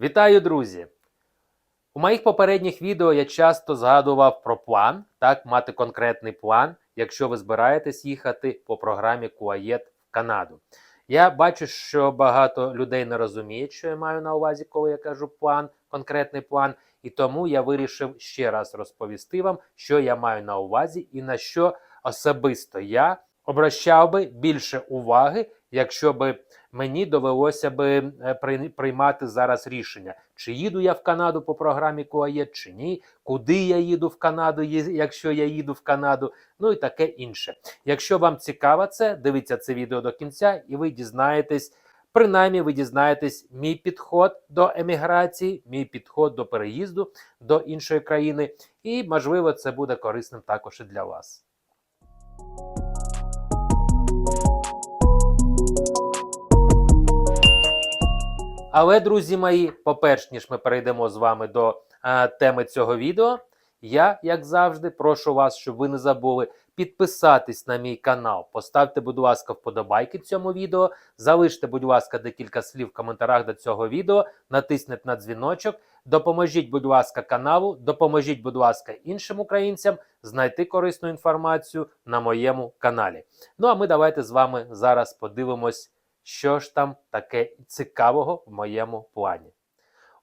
Вітаю, друзі! У моїх попередніх відео я часто згадував про план, так, мати конкретний план, якщо ви збираєтесь їхати по програмі Куаєт в Канаду. Я бачу, що багато людей не розуміють, що я маю на увазі, коли я кажу план, конкретний план. І тому я вирішив ще раз розповісти вам, що я маю на увазі і на що особисто я обращав би більше уваги, якщо би мені довелося би е, приймати зараз рішення, чи їду я в Канаду по програмі Куаєт, чи ні, куди я їду в Канаду, якщо я їду в Канаду, ну і таке інше. Якщо вам цікаво це, дивіться це відео до кінця, і ви дізнаєтесь. Принаймні, ви дізнаєтесь мій підход до еміграції, мій підход до переїзду до іншої країни, і можливо, це буде корисним також і для вас. Але, друзі мої, поперш ніж ми перейдемо з вами до е, теми цього відео, я, як завжди, прошу вас, щоб ви не забули підписатись на мій канал. Поставте, будь ласка, вподобайки цьому відео. Залиште, будь ласка, декілька слів в коментарях до цього відео, натисніть на дзвіночок. Допоможіть, будь ласка, каналу, допоможіть, будь ласка, іншим українцям знайти корисну інформацію на моєму каналі. Ну а ми давайте з вами зараз подивимось, що ж там таке цікавого в моєму плані.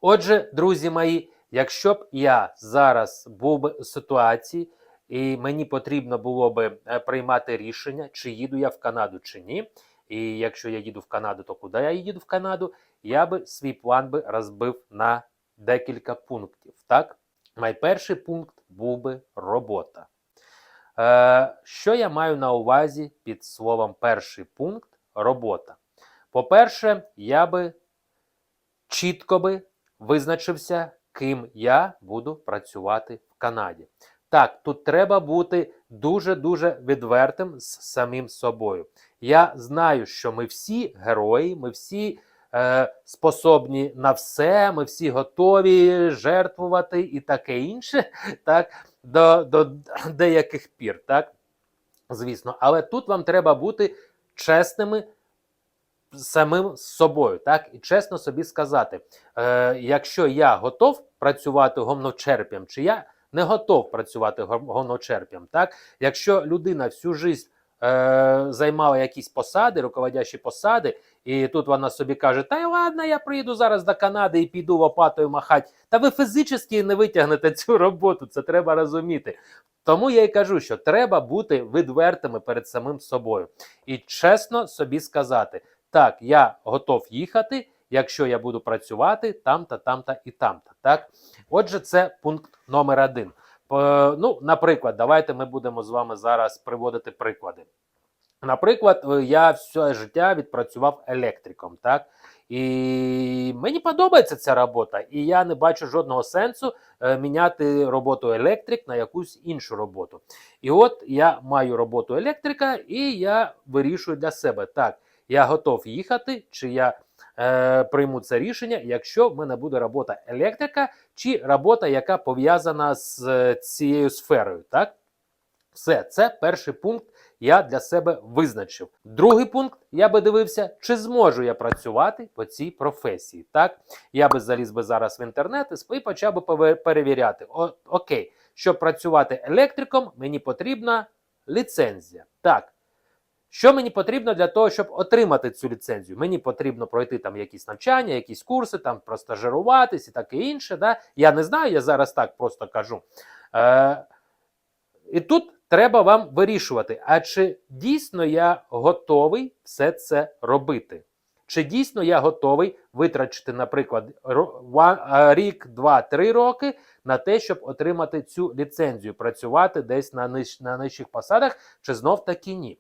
Отже, друзі мої, якщо б я зараз був би у ситуації, і мені потрібно було би е, приймати рішення, чи їду я в Канаду чи ні. І якщо я їду в Канаду, то куди я їду в Канаду? Я би свій план би розбив на декілька пунктів. Так, найперший пункт був би робота. Е, що я маю на увазі під словом перший пункт робота? По-перше, я би чітко би визначився, ким я буду працювати в Канаді. Так, тут треба бути дуже-дуже відвертим з самим собою. Я знаю, що ми всі герої, ми всі е, способні на все, ми всі готові жертвувати і таке інше, так, до, до деяких пір, так, звісно. Але тут вам треба бути чесними самим з собою, так, і чесно собі сказати, е, якщо я готов працювати гомночерп'ям, чи я не готов працювати гом- гомночерп'ям, так, якщо людина всю життя е, займала якісь посади, руководящі посади, і тут вона собі каже: Та й ладно, я приїду зараз до Канади і піду лопатою махати. Та ви фізично не витягнете цю роботу, це треба розуміти. Тому я й кажу, що треба бути відвертими перед самим собою і чесно собі сказати: так, я готов їхати, якщо я буду працювати там-та, там-та і там-та. Так, отже, це пункт номер один. Ну, наприклад, давайте ми будемо з вами зараз приводити приклади. Наприклад, е, я все життя відпрацював електриком, так? І мені подобається ця робота, і я не бачу жодного сенсу е, міняти роботу електрик на якусь іншу роботу. І от я маю роботу електрика, і я вирішую для себе так, я готов їхати, чи я е, прийму це рішення, якщо в мене буде робота електрика, чи робота, яка пов'язана з е, цією сферою. Так? Все, це перший пункт. Я для себе визначив. Другий пункт я би дивився, чи зможу я працювати по цій професії. Так, я би заліз би зараз в інтернет і почав би перевіряти. О, окей, щоб працювати електриком, мені потрібна ліцензія. Так. Що мені потрібно для того, щоб отримати цю ліцензію? Мені потрібно пройти там якісь навчання, якісь курси, там простажируватись і таке інше. Да? Я не знаю, я зараз так просто кажу. Е, і тут треба вам вирішувати, а чи дійсно я готовий все це робити? Чи дійсно я готовий витрачити, наприклад, а, рік, два, три роки на те, щоб отримати цю ліцензію, працювати десь на, на нижчих посадах, чи знов таки ні?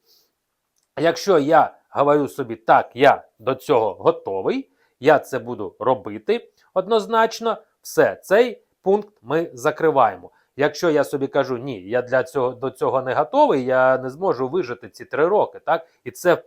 Якщо я говорю собі, так, я до цього готовий, я це буду робити однозначно, все, цей пункт ми закриваємо. Якщо я собі кажу, ні, я для цього до цього не готовий, я не зможу вижити ці три роки, так? І це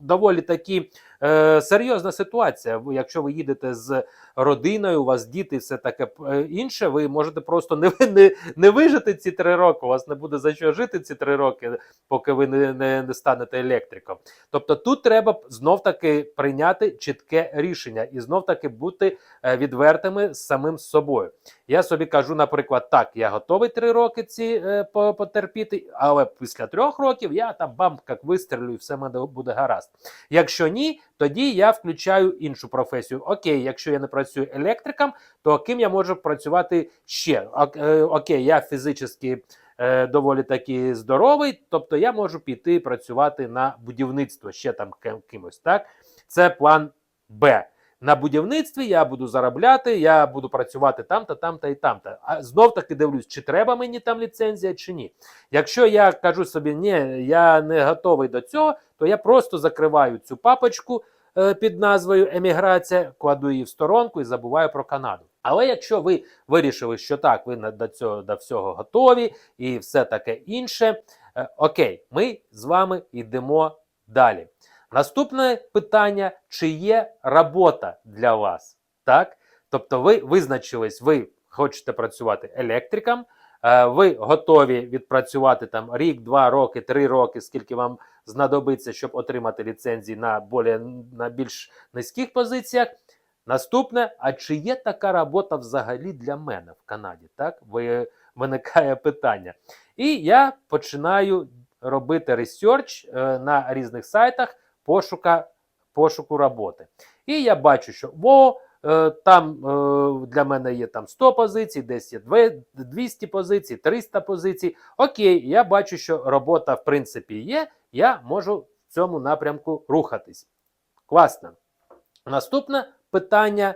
доволі такі е, серйозна ситуація. Якщо ви їдете з родиною, у вас діти, все таке е, інше, ви можете просто не, не, не вижити ці три роки. У вас не буде за що жити ці три роки, поки ви не, не, не станете електриком. Тобто тут треба знов таки прийняти чітке рішення і знов таки бути е, відвертими з самим собою. Я собі кажу, наприклад, так, я готовий три роки ці е, потерпіти, але після трьох років я там бам, як вистрілю, і все мене буде гаразд. Якщо ні, тоді я включаю іншу професію. Окей, якщо я не працюю електриком, то ким я можу працювати ще? Е, Окей, я фізично е, доволі таки здоровий, тобто я можу піти працювати на будівництво ще там кимось. Так, це план Б. На будівництві я буду заробляти, я буду працювати там-то, там-то і там-то. А знов таки дивлюсь, чи треба мені там ліцензія, чи ні. Якщо я кажу собі, ні, я не готовий до цього, то я просто закриваю цю папочку е, під назвою Еміграція, кладу її в сторонку і забуваю про Канаду. Але якщо ви вирішили, що так, ви до цього до всього готові і все таке інше, е, окей, ми з вами йдемо далі. Наступне питання: чи є робота для вас? Так? Тобто, ви визначились, ви хочете працювати електриком, е, ви готові відпрацювати там рік, два роки, три роки, скільки вам знадобиться, щоб отримати ліцензії на, более, на більш низьких позиціях. Наступне, а чи є така робота взагалі для мене в Канаді? Так, Ви- виникає питання. І я починаю робити ресерч е, на різних сайтах пошука, пошуку роботи. І я бачу, що во, е, там е, для мене є там 100 позицій, десь є 200 позицій, 300 позицій. Окей, я бачу, що робота в принципі є, я можу в цьому напрямку рухатись. Класно. Наступне питання: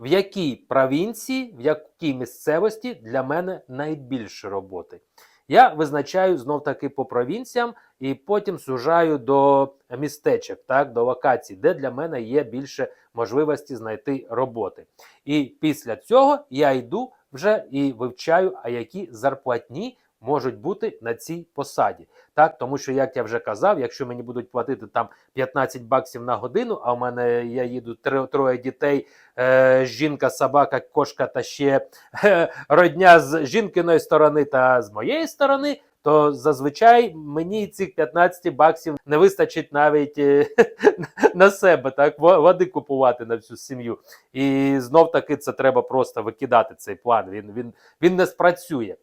в якій провінції, в якій місцевості для мене найбільше роботи? Я визначаю знов таки по провінціям і потім сужаю до містечок, так, до локацій, де для мене є більше можливості знайти роботи. І після цього я йду вже і вивчаю, а які зарплатні можуть бути на цій посаді. Так, тому що, як я вже казав, якщо мені будуть платити там 15 баксів на годину, а в мене я їду троє дітей, е, жінка, собака, кошка та ще е, родня з жінкиної сторони та з моєї сторони, то зазвичай мені цих 15 баксів не вистачить навіть е, на себе, так, води купувати на всю сім'ю. І знов таки це треба просто викидати цей план. Він, він, він не спрацює.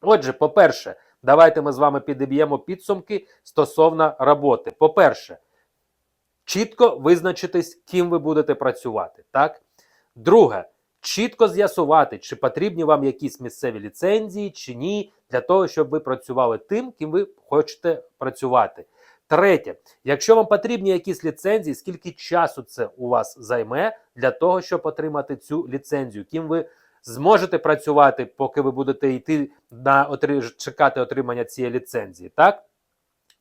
Отже, по-перше, давайте ми з вами підіб'ємо підсумки стосовно роботи. По-перше, чітко визначитись, ким ви будете працювати. Так? Друге, чітко з'ясувати, чи потрібні вам якісь місцеві ліцензії, чи ні, для того, щоб ви працювали тим, ким ви хочете працювати. Третє, якщо вам потрібні якісь ліцензії, скільки часу це у вас займе для того, щоб отримати цю ліцензію, ким ви зможете працювати, поки ви будете йти на чекати отримання цієї ліцензії. Так?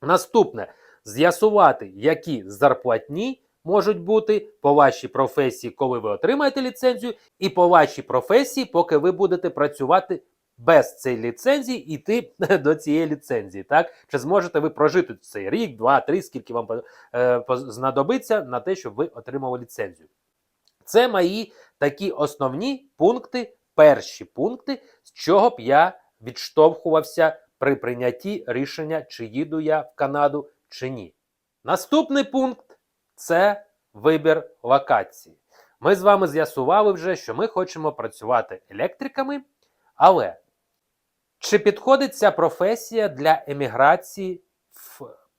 Наступне з'ясувати, які зарплатні можуть бути по вашій професії, коли ви отримаєте ліцензію, і по вашій професії, поки ви будете працювати без цієї ліцензії, іти до цієї ліцензії. Так? Чи зможете ви прожити цей рік, два, три, скільки вам е, знадобиться на те, щоб ви отримали ліцензію? Це мої такі основні пункти, перші пункти, з чого б я відштовхувався при прийнятті рішення, чи їду я в Канаду, чи ні. Наступний пункт це вибір локації. Ми з вами з'ясували вже, що ми хочемо працювати електриками, але чи підходить ця професія для еміграції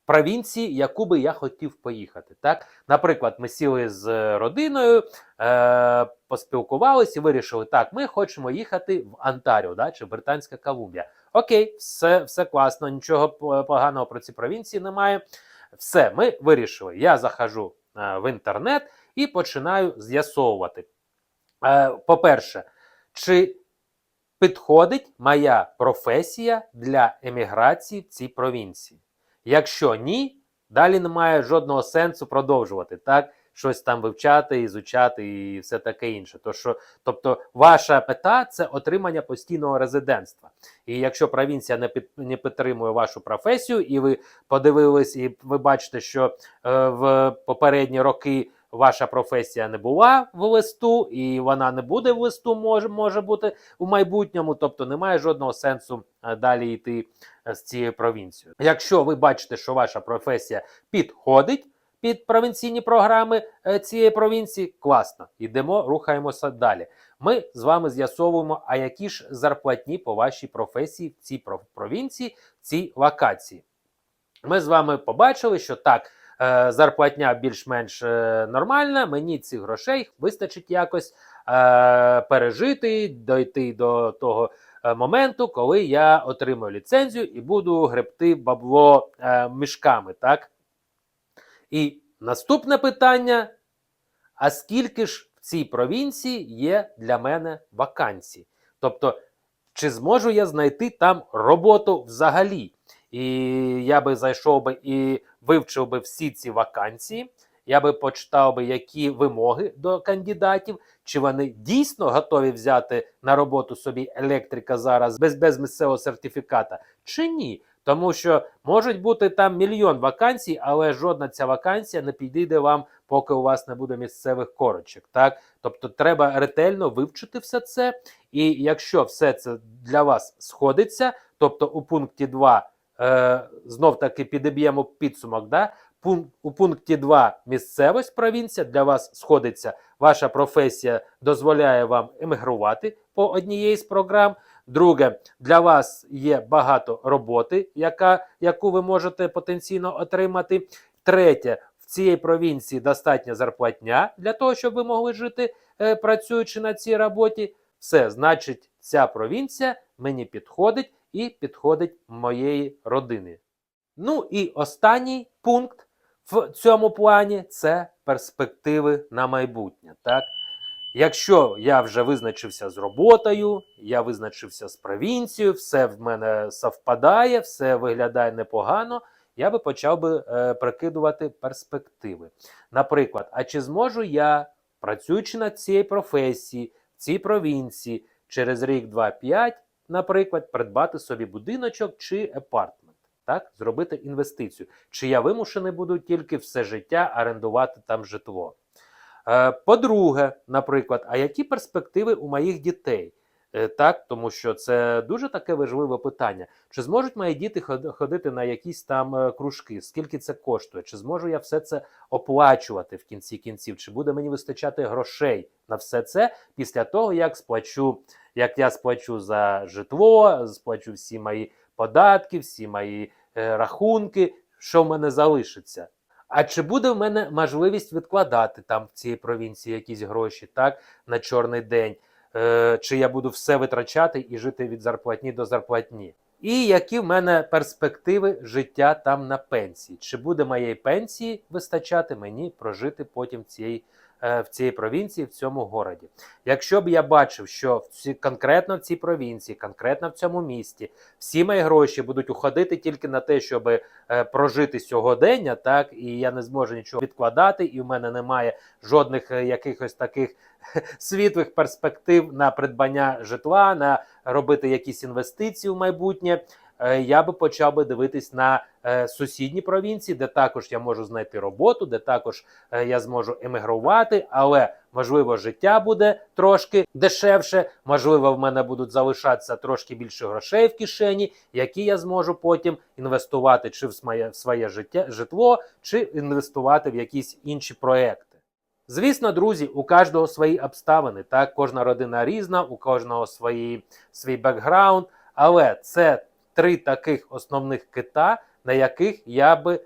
провінції, яку би я хотів поїхати? Так? Наприклад, ми сіли з родиною, е, поспілкувалися і вирішили, так, ми хочемо їхати в Онтаріо, да, чи Британська Колумбія. Окей, все, все класно, нічого поганого про ці провінції немає. Все, ми вирішили. Я захожу е, в інтернет і починаю з'ясовувати. Е, по-перше, чи підходить моя професія для еміграції в цій провінції? Якщо ні, далі немає жодного сенсу продовжувати. Так? щось там вивчати, ізучати і все таке інше. То що, тобто, ваша мета це отримання постійного резидентства. І якщо провінція не під не підтримує вашу професію, і ви подивились, і ви бачите, що е, в попередні роки. Ваша професія не була в листу, і вона не буде в листу, може, може бути у майбутньому, тобто немає жодного сенсу е, далі йти е, з цією провінцією. Якщо ви бачите, що ваша професія підходить під провінційні програми е, цієї провінції, класно, йдемо, рухаємося далі. Ми з вами з'ясовуємо, а які ж зарплатні по вашій професії в цій провінції, в цій локації. Ми з вами побачили, що так. Е, Зарплатня більш-менш е, нормальна, мені цих грошей вистачить якось е, пережити, дойти до того моменту, коли я отримаю ліцензію і буду гребти бабло мішками. Так? І наступне питання: а скільки ж в цій провінції є для мене вакансій? Тобто, чи зможу я знайти там роботу взагалі? І я би зайшов би і вивчив би всі ці вакансії. Я би почитав би, які вимоги до кандидатів, чи вони дійсно готові взяти на роботу собі електрика зараз без, без місцевого сертифіката, чи ні. Тому що можуть бути там мільйон вакансій, але жодна ця вакансія не підійде вам, поки у вас не буде місцевих корочок. Так, тобто треба ретельно вивчити все це. І якщо все це для вас сходиться, тобто у пункті 2 е, знов таки підіб'ємо підсумок. Да? У пункті 2 місцевость провінція для вас сходиться. Ваша професія дозволяє вам емігрувати по однієї з програм. Друге, для вас є багато роботи, яка, яку ви можете потенційно отримати. Третє, в цій провінції достатня зарплатня для того, щоб ви могли жити, е, працюючи на цій роботі. Все, значить, ця провінція мені підходить і підходить моєї родини. Ну і останній пункт в цьому плані це перспективи на майбутнє. Так? Якщо я вже визначився з роботою, я визначився з провінцією, все в мене совпадає, все виглядає непогано, я би почав би е, прикидувати перспективи. Наприклад, а чи зможу я, працюючи над цією професією, в цій провінції, через рік, два, п'ять, наприклад, придбати собі будиночок чи апартмент, так, зробити інвестицію. Чи я вимушений буду тільки все життя орендувати там житло? Е, По-друге, наприклад, а які перспективи у моїх дітей? Е, Так, тому що це дуже таке важливе питання. Чи зможуть мої діти ходити на якісь там е, кружки? Скільки це коштує? Чи зможу я все це оплачувати в кінці кінців? Чи буде мені вистачати грошей на все це після того, як сплачу, як я сплачу за житло, сплачу всі мої податки, всі мої е, рахунки, що в мене залишиться? А чи буде в мене можливість відкладати там в цій провінції якісь гроші, так, на чорний день? Е, чи я буду все витрачати і жити від зарплатні до зарплатні? І які в мене перспективи життя там на пенсії? Чи буде моєї пенсії вистачати мені прожити потім цієї, в цій провінції, в цьому городі? Якщо б я бачив, що в ці, конкретно в цій провінції, конкретно в цьому місті, всі мої гроші будуть уходити тільки на те, щоб е, прожити сьогодення, так і я не зможу нічого відкладати, і в мене немає жодних е, якихось таких світлих перспектив на придбання житла, на робити якісь інвестиції в майбутнє. Е, Я би почав би дивитись на е, сусідні провінції, де також я можу знайти роботу, де також е, я зможу емігрувати, але можливо життя буде трошки дешевше, можливо, в мене будуть залишатися трошки більше грошей в кишені, які я зможу потім інвестувати чи в своє, в своє життя, житло, чи інвестувати в якісь інші проекти. Звісно, друзі, у кожного свої обставини. Так, кожна родина різна, у кожного свої, свій бекграунд. Але це три таких основних кита, на яких я би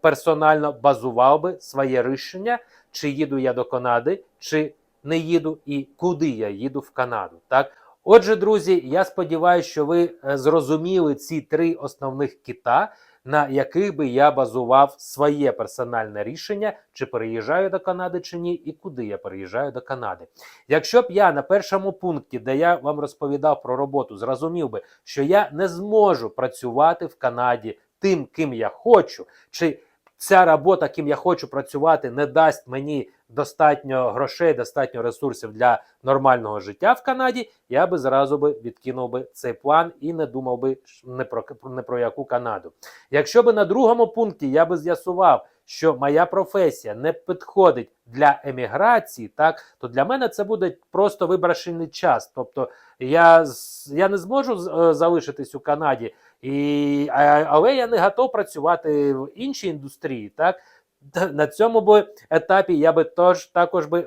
персонально базував би своє рішення, чи їду я до Канади, чи не їду, і куди я їду в Канаду. Так, отже, друзі, я сподіваюся, що ви е, зрозуміли ці три основних кита на яких би я базував своє персональне рішення, чи переїжджаю до Канади чи ні, і куди я переїжджаю до Канади. Якщо б я на першому пункті, де я вам розповідав про роботу, зрозумів би, що я не зможу працювати в Канаді тим, ким я хочу, чи ця робота, ким я хочу працювати, не дасть мені достатньо грошей, достатньо ресурсів для нормального життя в Канаді, я би зразу би відкинув би цей план і не думав би не про, не про яку Канаду. Якщо би на другому пункті я би з'ясував, що моя професія не підходить для еміграції, так то для мене це буде просто вибрашений час. Тобто я, я не зможу е, залишитись у Канаді, і, але я не готов працювати в іншій індустрії. Так на цьому би етапі я би тож також би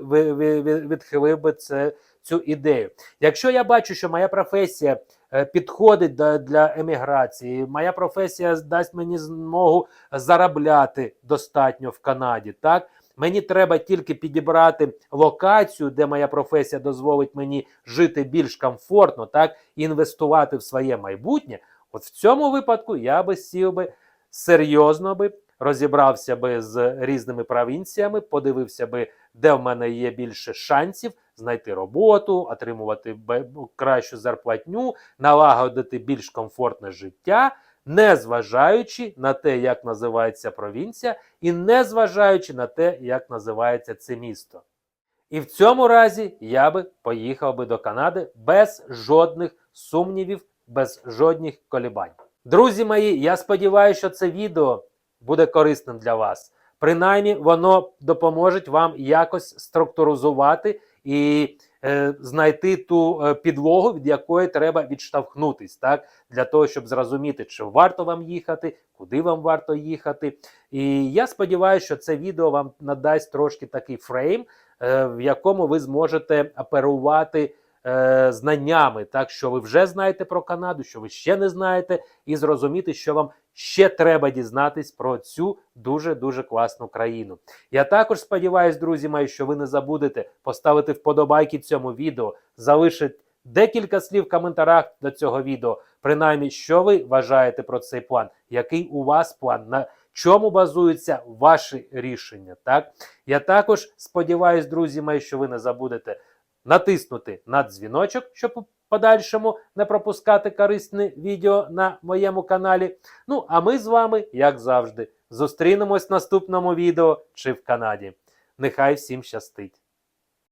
відхилив би це, цю ідею. Якщо я бачу, що моя професія е, підходить до, для еміграції, моя професія дасть мені змогу заробляти достатньо в Канаді, так. Мені треба тільки підібрати локацію, де моя професія дозволить мені жити більш комфортно, так інвестувати в своє майбутнє. От в цьому випадку я би сів би серйозно би розібрався би з різними провінціями, подивився би, де в мене є більше шансів знайти роботу, отримувати кращу зарплатню, налагодити більш комфортне життя, не зважаючи на те, як називається провінція, і не зважаючи на те, як називається це місто. І в цьому разі я би поїхав би до Канади без жодних сумнівів, без жодних колібань. Друзі мої, я сподіваюся, що це відео буде корисним для вас. Принаймні, воно допоможе вам якось структуризувати і е, знайти ту е, підлогу, від якої треба відштовхнутись, так для того, щоб зрозуміти, чи варто вам їхати, куди вам варто їхати. І я сподіваюся, що це відео вам надасть трошки такий фрейм, е, в якому ви зможете оперувати е, знаннями, так що ви вже знаєте про Канаду, що ви ще не знаєте, і зрозуміти, що вам ще треба дізнатись про цю дуже дуже класну країну. Я також сподіваюся, друзі мої, що ви не забудете поставити вподобайки цьому відео, залишити декілька слів в коментарях до цього відео. Принаймні, що ви вважаєте про цей план, який у вас план, на чому базуються ваші рішення. Так я також сподіваюся, друзі мої, що ви не забудете натиснути на дзвіночок, щоб у подальшому не пропускати корисне відео на моєму каналі. Ну, а ми з вами, як завжди, зустрінемось в наступному відео чи в Канаді. Нехай всім щастить!